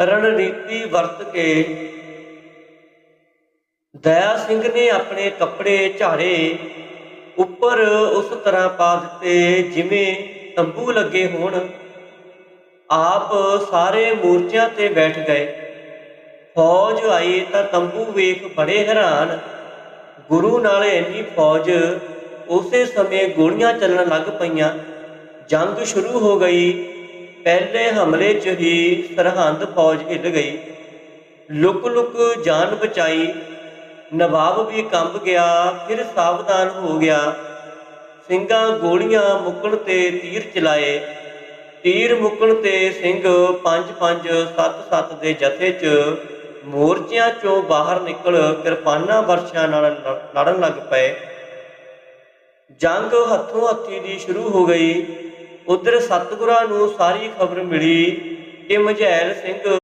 ਰਣਨੀਤੀ ਵਰਤ ਕੇ ਦਇਆ ਸਿੰਘ ਨੇ ਆਪਣੇ ਕੱਪੜੇ ਝਾੜੇ ਉੱਪਰ ਉਸ ਤਰ੍ਹਾਂ ਪਾ ਦਿੱਤੇ ਜਿਵੇਂ ਤੰਬੂ ਲੱਗੇ ਹੋਣ। ਆਪ ਸਾਰੇ ਮੂਰਚਿਆਂ ਤੇ ਬੈਠ ਗਏ। ਫੌਜ ਆਈ ਤਾਂ ਤੰਬੂ ਵੇਖ ਬੜੇ ਹੈਰਾਨ। ਗੁਰੂ ਨਾਲ ਇੰਨੀ ਫੌਜ ਉਸੇ ਸਮੇਂ ਗੋਲੀਆਂ ਚੱਲਣ ਲੱਗ ਪਈਆਂ। ਜੰਗ ਸ਼ੁਰੂ ਹੋ ਗਈ। ਪਹਿਲੇ ਹਮਲੇ 'ਚ ਹੀ ਸਰਹੰਦ ਫੌਜ ਹਿੱਲ ਗਈ। ਲੁਕ ਲੁਕ ਜਾਨ ਬਚਾਈ। ਨਵਾਬ ਵੀ ਕੰਬ ਗਿਆ, ਫਿਰ ਸਾਵਧਾਨ ਹੋ ਗਿਆ। ਸਿੰਘਾਂ ਗੋਲੀਆਂ ਮੁੱਕਣ ਤੇ ਤੀਰ ਚਲਾਏ। ਤੀਰ ਮੁੱਕਣ ਤੇ ਸਿੰਘ 5 5 7 7 ਦੇ ਜਥੇ 'ਚ ਮੋਰਚਿਆਂ 'ਚੋਂ ਬਾਹਰ ਨਿਕਲ ਕਿਰਪਾਨਾਂ ਵਰਸ਼ਾਂ ਨਾਲ ਲੜ- ਲੜਨ ਲੱਗ ਪਏ। ਜੰਗ ਹੱਥੋਂ ਹੱਥੀ ਦੀ ਸ਼ੁਰੂ ਹੋ ਗਈ। ਉਧਰ ਸਤਿਗੁਰਾਂ ਨੂੰ ਸਾਰੀ ਖਬਰ ਮਿਲੀ ਕਿ ਮਝੈਲ ਸਿੰਘ